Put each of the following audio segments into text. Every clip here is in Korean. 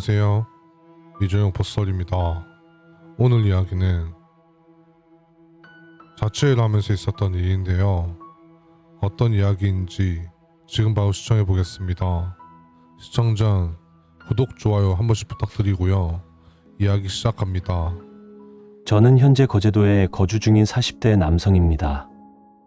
안녕하세요. 이재용 포스터입니다. 오늘 이야기는 자취를 하면서 있었던 일인데요. 어떤 이야기인지 지금 바로 시청해 보겠습니다. 시청 전 구독, 좋아요 한 번씩 부탁드리고요. 이야기 시작합니다. 저는 현재 거제도에 거주 중인 40대 남성입니다.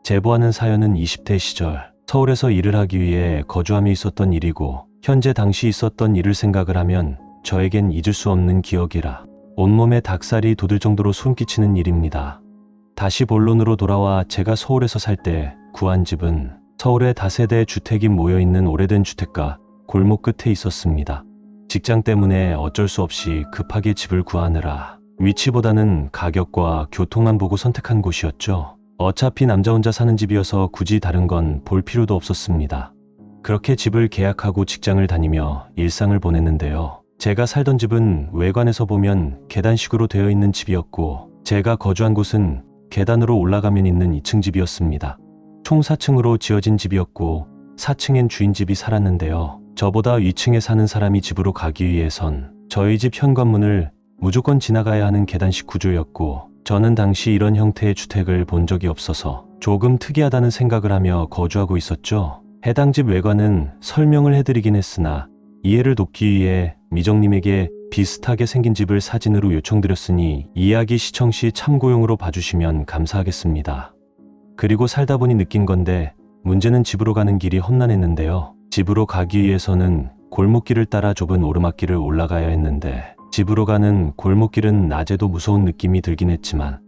제보하는 사연은 20대 시절 서울에서 일을 하기 위해 거주함에 있었던 일이고 현재 당시 있었던 일을 생각을 하면 저에겐 잊을 수 없는 기억이라 온몸에 닭살이 돋을 정도로 끼치는 일입니다. 다시 본론으로 돌아와 제가 서울에서 살 때 구한 집은 서울의 다세대 주택이 모여 있는 오래된 주택가 골목 끝에 있었습니다. 직장 때문에 어쩔 수 없이 급하게 집을 구하느라 위치보다는 가격과 교통만 보고 선택한 곳이었죠. 어차피 남자 혼자 사는 집이어서 굳이 다른 건 볼 필요도 없었습니다. 그렇게 집을 계약하고 직장을 다니며 일상을 보냈는데요. 제가 살던 집은 외관에서 보면 계단식으로 되어 있는 집이었고, 제가 거주한 곳은 계단으로 올라가면 있는 2층 집이었습니다. 총 4층으로 지어진 집이었고, 4층엔 주인집이 살았는데요. 저보다 위층에 사는 사람이 집으로 가기 위해선 저희 집 현관문을 무조건 지나가야 하는 계단식 구조였고, 저는 당시 이런 형태의 주택을 본 적이 없어서 조금 특이하다는 생각을 하며 거주하고 있었죠. 해당 집 외관은 설명을 해드리긴 했으나 이해를 돕기 위해 미정님에게 비슷하게 생긴 집을 사진으로 요청드렸으니 이야기 시청 시 참고용으로 봐주시면 감사하겠습니다. 그리고 살다 보니 느낀 건데 문제는 집으로 가는 길이 험난했는데요. 집으로 가기 위해서는 골목길을 따라 좁은 오르막길을 올라가야 했는데 집으로 가는 골목길은 낮에도 무서운 느낌이 들긴 했지만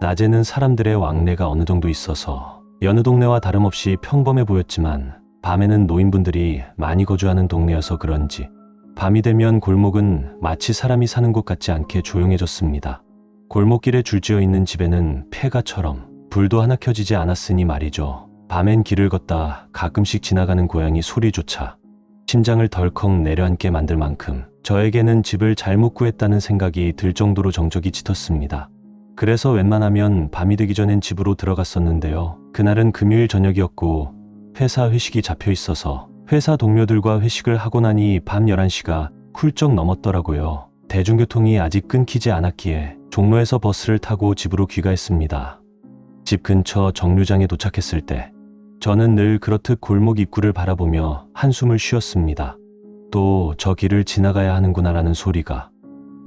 낮에는 사람들의 왕래가 어느 정도 있어서 여느 동네와 다름없이 평범해 보였지만 밤에는 노인분들이 많이 거주하는 동네여서 그런지 밤이 되면 골목은 마치 사람이 사는 곳 같지 않게 조용해졌습니다. 골목길에 줄지어 있는 집에는 폐가처럼 불도 하나 켜지지 않았으니 말이죠. 밤엔 길을 걷다 가끔씩 지나가는 고양이 소리조차 심장을 덜컥 내려앉게 만들 만큼 저에게는 집을 잘못 구했다는 생각이 들 정도로 정적이 짙었습니다. 그래서 웬만하면 밤이 되기 전엔 집으로 들어갔었는데요. 그날은 금요일 저녁이었고 회사 회식이 잡혀 있어서 회사 동료들과 회식을 하고 나니 밤 11시가 훌쩍 넘었더라고요. 대중교통이 아직 끊기지 않았기에 종로에서 버스를 타고 집으로 귀가했습니다. 집 근처 정류장에 도착했을 때 저는 늘 그렇듯 골목 입구를 바라보며 한숨을 쉬었습니다. 또 저 길을 지나가야 하는구나라는 소리가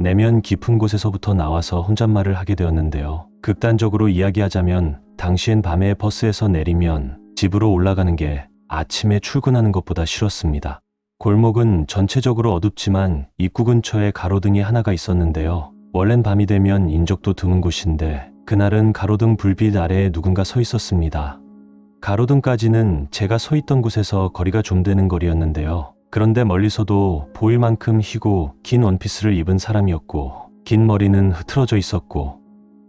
내면 깊은 곳에서부터 나와서 혼잣말을 하게 되었는데요. 극단적으로 이야기하자면 당시엔 밤에 버스에서 내리면 집으로 올라가는 게 아침에 출근하는 것보다 싫었습니다. 골목은 전체적으로 어둡지만 입구 근처에 가로등이 하나가 있었는데요. 원래는 밤이 되면 인적도 드문 곳인데 그날은 가로등 불빛 아래에 누군가 서 있었습니다. 가로등까지는 제가 서 있던 곳에서 거리가 좀 되는 거리였는데요. 그런데 멀리서도 보일 만큼 희고 긴 원피스를 입은 사람이었고 긴 머리는 흐트러져 있었고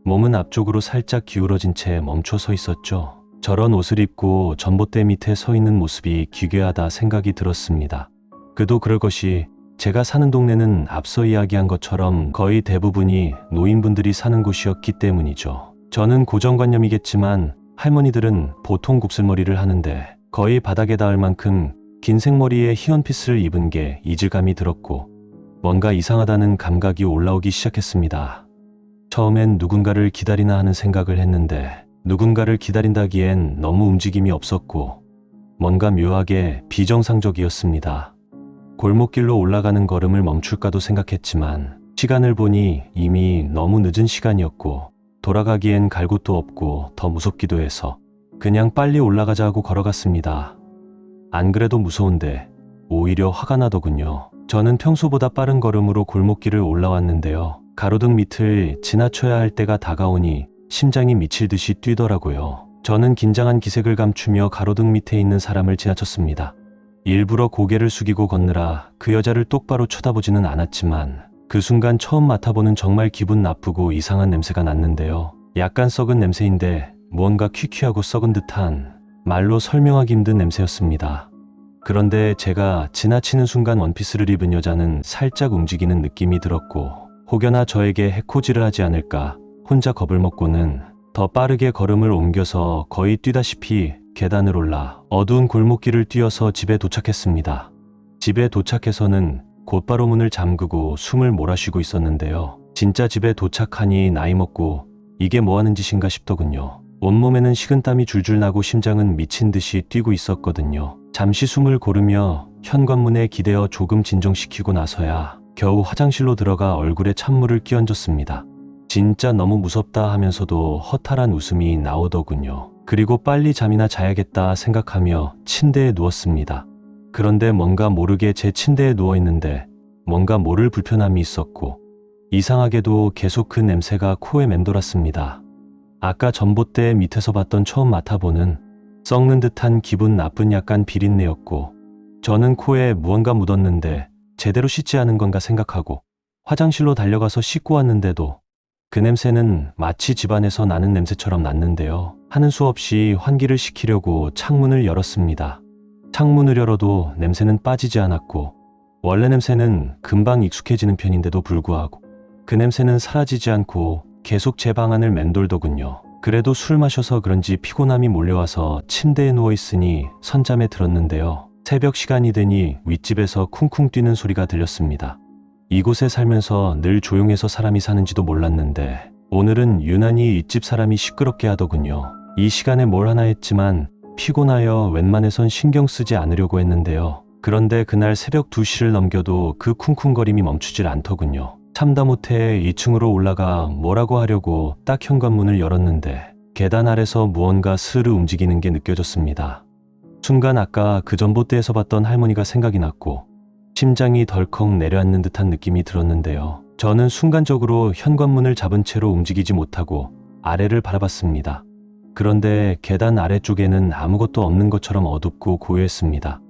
몸은 앞쪽으로 살짝 기울어진 채 멈춰 서 있었죠. 저런 옷을 입고 전봇대 밑에 서 있는 모습이 기괴하다 생각이 들었습니다. 그도 그럴 것이 제가 사는 동네는 앞서 이야기한 것처럼 거의 대부분이 노인분들이 사는 곳이었기 때문이죠. 저는 고정관념이겠지만 할머니들은 보통 곱슬머리를 하는데 거의 바닥에 닿을 만큼 긴 생머리에 희연피스를 입은 게 이질감이 들었고 뭔가 이상하다는 감각이 올라오기 시작했습니다. 처음엔 누군가를 기다리나 하는 생각을 했는데 누군가를 기다린다기엔 너무 움직임이 없었고 뭔가 묘하게 비정상적이었습니다. 골목길로 올라가는 걸음을 멈출까도 생각했지만 시간을 보니 이미 너무 늦은 시간이었고 돌아가기엔 갈 곳도 없고 더 무섭기도 해서 그냥 빨리 올라가자 하고 걸어갔습니다. 안 그래도 무서운데 오히려 화가 나더군요. 저는 평소보다 빠른 걸음으로 골목길을 올라왔는데요. 가로등 밑을 지나쳐야 할 때가 다가오니 심장이 미칠 듯이 뛰더라고요. 저는 긴장한 기색을 감추며 가로등 밑에 있는 사람을 지나쳤습니다. 일부러 고개를 숙이고 걷느라 그 여자를 똑바로 쳐다보지는 않았지만 그 순간 처음 맡아보는 정말 기분 나쁘고 이상한 냄새가 났는데요. 약간 썩은 냄새인데 무언가 퀴퀴하고 썩은 듯한 말로 설명하기 힘든 냄새였습니다. 그런데 제가 지나치는 순간 원피스를 입은 여자는 살짝 움직이는 느낌이 들었고 혹여나 저에게 해코지를 하지 않을까 혼자 겁을 먹고는 더 빠르게 걸음을 옮겨서 거의 뛰다시피 계단을 올라 어두운 골목길을 뛰어서 집에 도착했습니다. 집에 도착해서는 곧바로 문을 잠그고 숨을 몰아쉬고 있었는데요. 진짜 집에 도착하니 나이 먹고 이게 뭐 하는 짓인가 싶더군요. 온몸에는 식은땀이 줄줄 나고 심장은 미친 듯이 뛰고 있었거든요. 잠시 숨을 고르며 현관문에 기대어 조금 진정시키고 나서야 겨우 화장실로 들어가 얼굴에 찬물을 끼얹었습니다. 진짜 너무 무섭다 하면서도 허탈한 웃음이 나오더군요. 그리고 빨리 잠이나 자야겠다 생각하며 침대에 누웠습니다. 그런데 뭔가 모르게 제 침대에 누워 있는데 뭔가 모를 불편함이 있었고 이상하게도 계속 그 냄새가 코에 맴돌았습니다. 아까 전봇대 밑에서 봤던 처음 맡아보는 썩는 듯한 기분 나쁜 약간 비린내였고 저는 코에 무언가 묻었는데 제대로 씻지 않은 건가 생각하고 화장실로 달려가서 씻고 왔는데도 그 냄새는 마치 집안에서 나는 냄새처럼 났는데요. 하는 수 없이 환기를 시키려고 창문을 열었습니다. 창문을 열어도 냄새는 빠지지 않았고 원래 냄새는 금방 익숙해지는 편인데도 불구하고 그 냄새는 사라지지 않고 계속 제 방 안을 맴돌더군요. 그래도 술 마셔서 그런지 피곤함이 몰려와서 침대에 누워 있으니 선잠에 들었는데요. 새벽 시간이 되니 윗집에서 쿵쿵 뛰는 소리가 들렸습니다. 이곳에 살면서 늘 조용해서 사람이 사는지도 몰랐는데 오늘은 유난히 윗집 사람이 시끄럽게 하더군요. 이 시간에 뭘 하나 했지만 피곤하여 웬만해선 신경 쓰지 않으려고 했는데요. 그런데 그날 새벽 2시를 넘겨도 그 쿵쿵거림이 멈추질 않더군요. 참다 못해 2층으로 올라가 뭐라고 하려고 딱 현관문을 열었는데 계단 아래서 무언가 스르 움직이는 게 느껴졌습니다. 순간 아까 그 전봇대에서 봤던 할머니가 생각이 났고 심장이 덜컥 내려앉는 듯한 느낌이 들었는데요. 저는 순간적으로 현관문을 잡은 채로 움직이지 못하고 아래를 바라봤습니다. 그런데 계단 아래쪽에는 아무것도 없는 것처럼 어둡고 고요했습니다.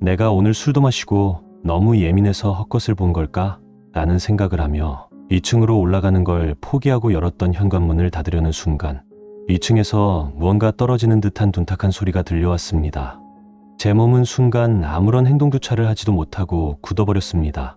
내가 오늘 술도 마시고 너무 예민해서 헛것을 본 걸까? 라는 생각을 하며 2층으로 올라가는 걸 포기하고 열었던 현관문을 닫으려는 순간 2층에서 무언가 떨어지는 듯한 둔탁한 소리가 들려왔습니다. 제 몸은 순간 아무런 행동조차를 하지도 못하고 굳어버렸습니다.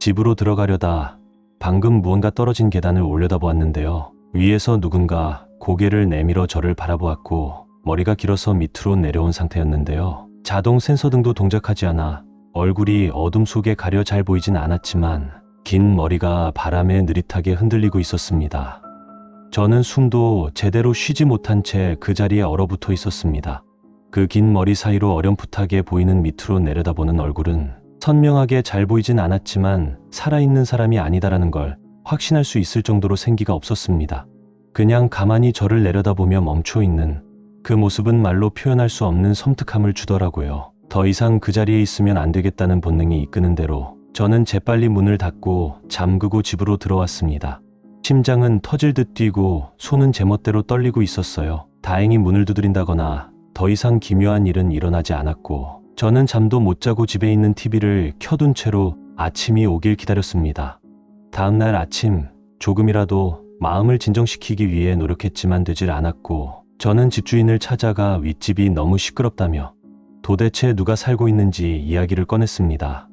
집으로 들어가려다 방금 무언가 떨어진 계단을 올려다보았는데요. 위에서 누군가 고개를 내밀어 저를 바라보았고 머리가 길어서 밑으로 내려온 상태였는데요. 자동 센서 등도 동작하지 않아 얼굴이 어둠 속에 가려 잘 보이진 않았지만 긴 머리가 바람에 느릿하게 흔들리고 있었습니다. 저는 숨도 제대로 쉬지 못한 채 그 자리에 얼어붙어 있었습니다. 그 긴 머리 사이로 어렴풋하게 보이는 밑으로 내려다보는 얼굴은 선명하게 잘 보이진 않았지만 살아있는 사람이 아니다라는 걸 확신할 수 있을 정도로 생기가 없었습니다. 그냥 가만히 저를 내려다보며 멈춰 있는 그 모습은 말로 표현할 수 없는 섬뜩함을 주더라고요. 더 이상 그 자리에 있으면 안 되겠다는 본능이 이끄는 대로 저는 재빨리 문을 닫고 잠그고 집으로 들어왔습니다. 심장은 터질 듯 뛰고 손은 제멋대로 떨리고 있었어요. 다행히 문을 두드린다거나 더 이상 기묘한 일은 일어나지 않았고 저는 잠도 못 자고 집에 있는 TV를 켜둔 채로 아침이 오길 기다렸습니다. 다음날 아침 조금이라도 마음을 진정시키기 위해 노력했지만 되질 않았고 저는 집주인을 찾아가 윗집이 너무 시끄럽다며 도대체 누가 살고 있는지 이야기를 꺼냈습니다.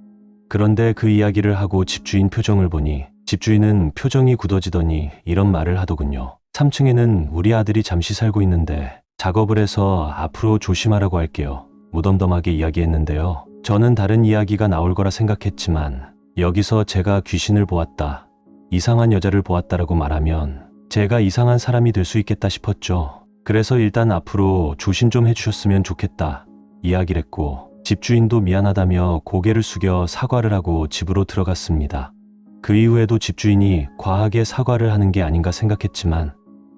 그런데 그 이야기를 하고 집주인 표정을 보니 집주인은 표정이 굳어지더니 이런 말을 하더군요. 3층에는 우리 아들이 잠시 살고 있는데 작업을 해서 앞으로 조심하라고 할게요. 무덤덤하게 이야기했는데요. 저는 다른 이야기가 나올 거라 생각했지만 여기서 제가 귀신을 보았다. 이상한 여자를 보았다라고 말하면 제가 이상한 사람이 될 수 있겠다 싶었죠. 그래서 일단 앞으로 조심 좀 해주셨으면 좋겠다. 이야기를 했고 집주인도 미안하다며 고개를 숙여 사과를 하고 집으로 들어갔습니다. 그 이후에도 집주인이 과하게 사과를 하는 게 아닌가 생각했지만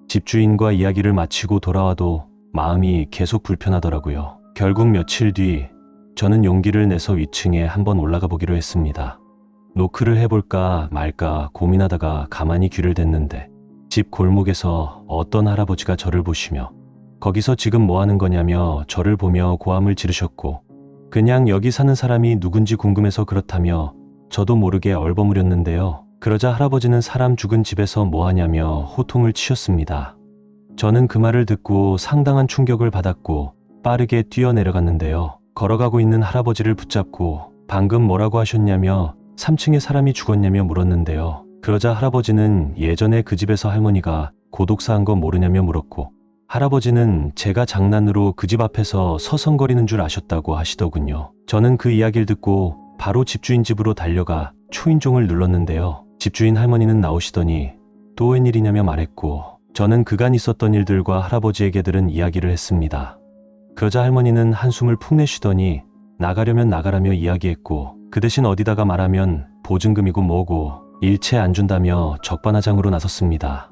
집주인과 이야기를 마치고 돌아와도 마음이 계속 불편하더라고요. 결국 며칠 뒤 저는 용기를 내서 위층에 한번 올라가 보기로 했습니다. 노크를 해볼까 말까 고민하다가 가만히 귀를 댔는데 집 골목에서 어떤 할아버지가 저를 보시며 거기서 지금 뭐 하는 거냐며 저를 보며 고함을 지르셨고 그냥 여기 사는 사람이 누군지 궁금해서 그렇다며 저도 모르게 얼버무렸는데요. 그러자 할아버지는 사람 죽은 집에서 뭐 하냐며 호통을 치셨습니다. 저는 그 말을 듣고 상당한 충격을 받았고 빠르게 뛰어내려갔는데요. 걸어가고 있는 할아버지를 붙잡고 방금 뭐라고 하셨냐며 3층에 사람이 죽었냐며 물었는데요. 그러자 할아버지는 예전에 그 집에서 할머니가 고독사한 거 모르냐며 물었고 할아버지는 제가 장난으로 그 집 앞에서 서성거리는 줄 아셨다고 하시더군요. 저는 그 이야기를 듣고 바로 집주인 집으로 달려가 초인종을 눌렀는데요. 집주인 할머니는 나오시더니 또 웬일이냐며 말했고 저는 그간 있었던 일들과 할아버지에게 들은 이야기를 했습니다. 그러자 할머니는 한숨을 푹 내쉬더니 나가려면 나가라며 이야기했고 그 대신 어디다가 말하면 보증금이고 뭐고 일체 안 준다며 적반하장으로 나섰습니다.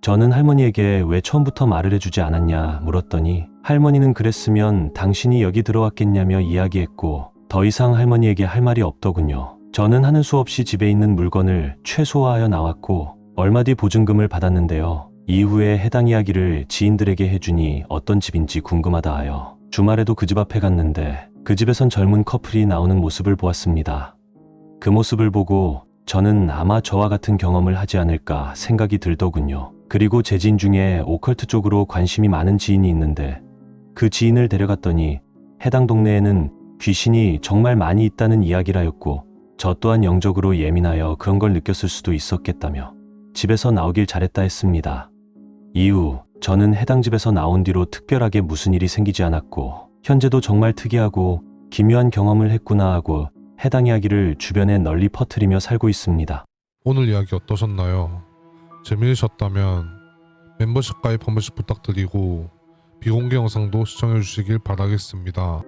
저는 할머니에게 왜 처음부터 말을 해주지 않았냐 물었더니 할머니는 그랬으면 당신이 여기 들어왔겠냐며 이야기했고 더 이상 할머니에게 할 말이 없더군요. 저는 하는 수 없이 집에 있는 물건을 최소화하여 나왔고 얼마 뒤 보증금을 받았는데요. 이후에 해당 이야기를 지인들에게 해주니 어떤 집인지 궁금하다 하여 주말에도 그 집 앞에 갔는데 그 집에선 젊은 커플이 나오는 모습을 보았습니다. 그 모습을 보고 저는 아마 저와 같은 경험을 하지 않을까 생각이 들더군요. 그리고 제 지인 중에 오컬트 쪽으로 관심이 많은 지인이 있는데 그 지인을 데려갔더니 해당 동네에는 귀신이 정말 많이 있다는 이야기라였고 저 또한 영적으로 예민하여 그런 걸 느꼈을 수도 있었겠다며 집에서 나오길 잘했다 했습니다. 이후 저는 해당 집에서 나온 뒤로 특별하게 무슨 일이 생기지 않았고 현재도 정말 특이하고 기묘한 경험을 했구나 하고 해당 이야기를 주변에 널리 퍼뜨리며 살고 있습니다. 오늘 이야기 어떠셨나요? 재미있으셨다면 멤버십 가입 한 번씩 부탁드리고 비공개 영상도 시청해 주시길 바라겠습니다.